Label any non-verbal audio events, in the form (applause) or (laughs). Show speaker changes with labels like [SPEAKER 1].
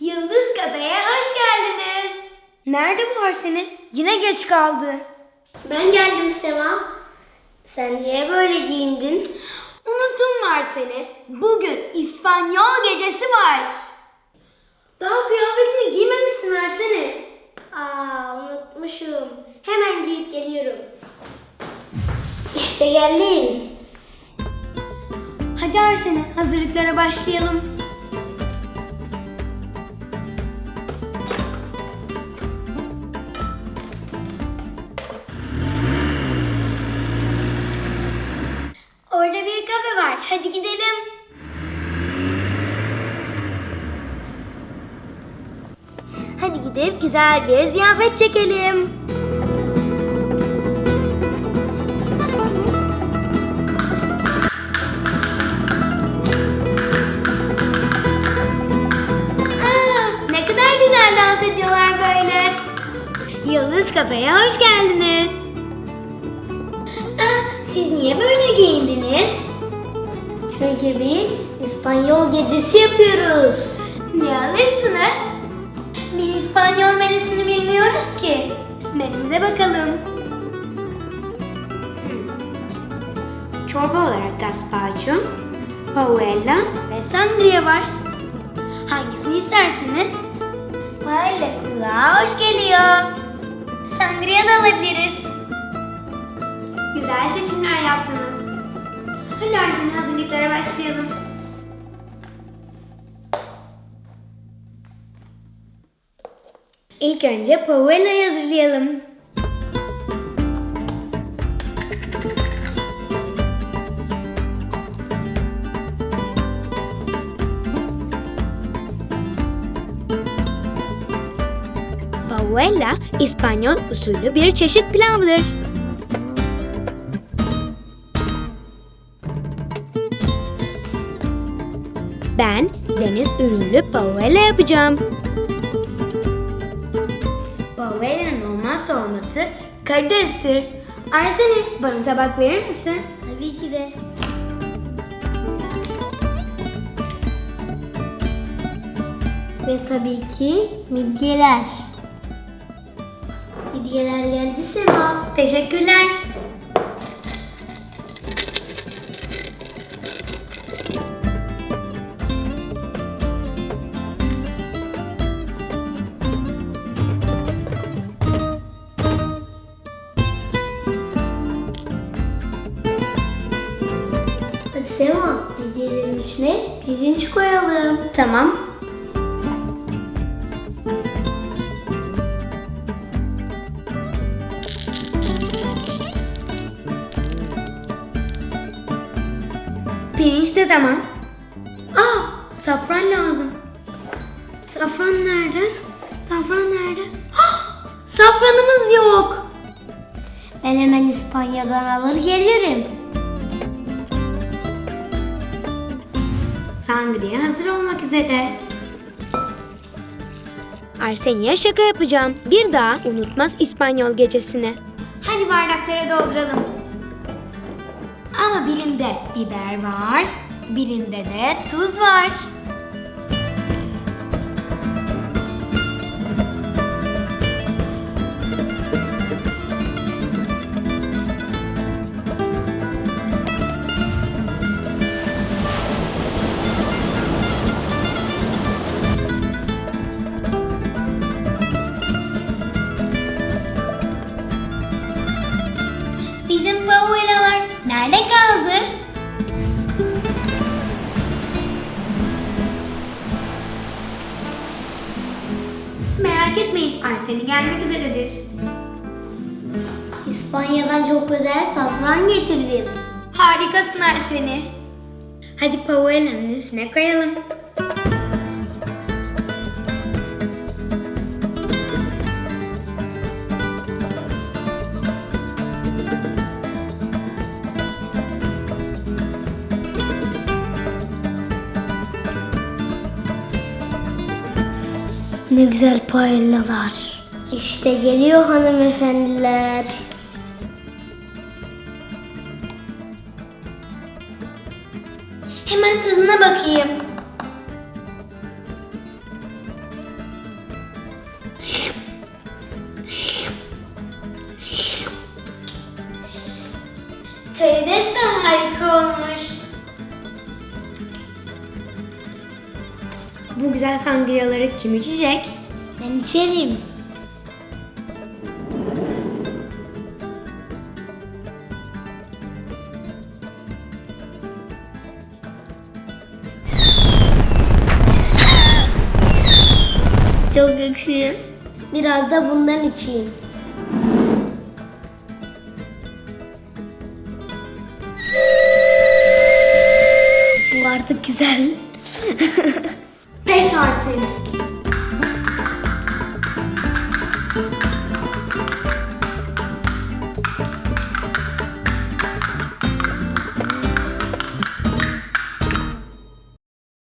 [SPEAKER 1] Yıldız Kafe'ye hoş geldiniz. Nerede bu Arsene? Yine geç kaldı.
[SPEAKER 2] Ben geldim Sema. Sen niye böyle giyindin?
[SPEAKER 1] Unuttun mu Arsene? Bugün İspanyol gecesi var. Daha kıyafetini giymemişsin Arsene.
[SPEAKER 2] Aa unutmuşum. Hemen giyip geliyorum. İşte geldim.
[SPEAKER 1] Arsene hazırlıklara başlayalım. Orada bir kafe var. Hadi gidelim.
[SPEAKER 2] Hadi gidip güzel bir ziyafet çekelim.
[SPEAKER 1] Yıldız Kafe'ye hoş geldiniz. Aa, siz niye böyle giyindiniz?
[SPEAKER 2] Çünkü biz İspanyol gecesi yapıyoruz.
[SPEAKER 1] Ne alırsınız? Biz İspanyol menüsünü bilmiyoruz ki. Menümüze bakalım. Çorba olarak gazpacho, paella ve sangria var. Hangisini istersiniz? Paella kulağa hoş geliyor. Sangria da alabiliriz. Güzel seçimler yaptınız. Hadi Arsen hazırlıklara başlayalım. İlk önce paella'yı hazırlayalım. Paella, İspanyol usulü bir çeşit pilavdır. Ben deniz ürünlü paella yapacağım. Paella'nın olmazsa olması karidestir. Arsene bana tabak verir misin?
[SPEAKER 2] Tabii ki de. Ve tabii ki midyeler. Midyeler geldi Sema.
[SPEAKER 1] Teşekkürler.
[SPEAKER 2] Hadi Sema, midyelerin içine pirinç koyalım.
[SPEAKER 1] Tamam. Pirinç de tamam. Aa, safran lazım. Safran nerede? Safran nerede? Ah, safranımız yok.
[SPEAKER 2] Ben hemen İspanya'dan alır gelirim.
[SPEAKER 1] Sangria hazır olmak üzere. Arseniye şaka yapacağım. Bir daha unutmaz İspanyol gecesine. Hadi bardaklara dolduralım. Ama birinde biber var, birinde de tuz var. Bizim pavuelalar nerede kaldı? Merak etmeyin, Arseni gelmek üzeredir.
[SPEAKER 2] İspanya'dan çok özel safran getirdim.
[SPEAKER 1] Harikasın Arseni. Hadi pavuelanın üstüne koyalım.
[SPEAKER 2] Ne güzel paellalar. İşte geliyor hanımefendiler. Hemen tadına bakayım.
[SPEAKER 1] Bu güzel sangriyaları kim içecek?
[SPEAKER 2] Ben içerim. Çok ekşi. Biraz da bundan içeyim. Bu artık güzel. (laughs)
[SPEAKER 1] Thank you.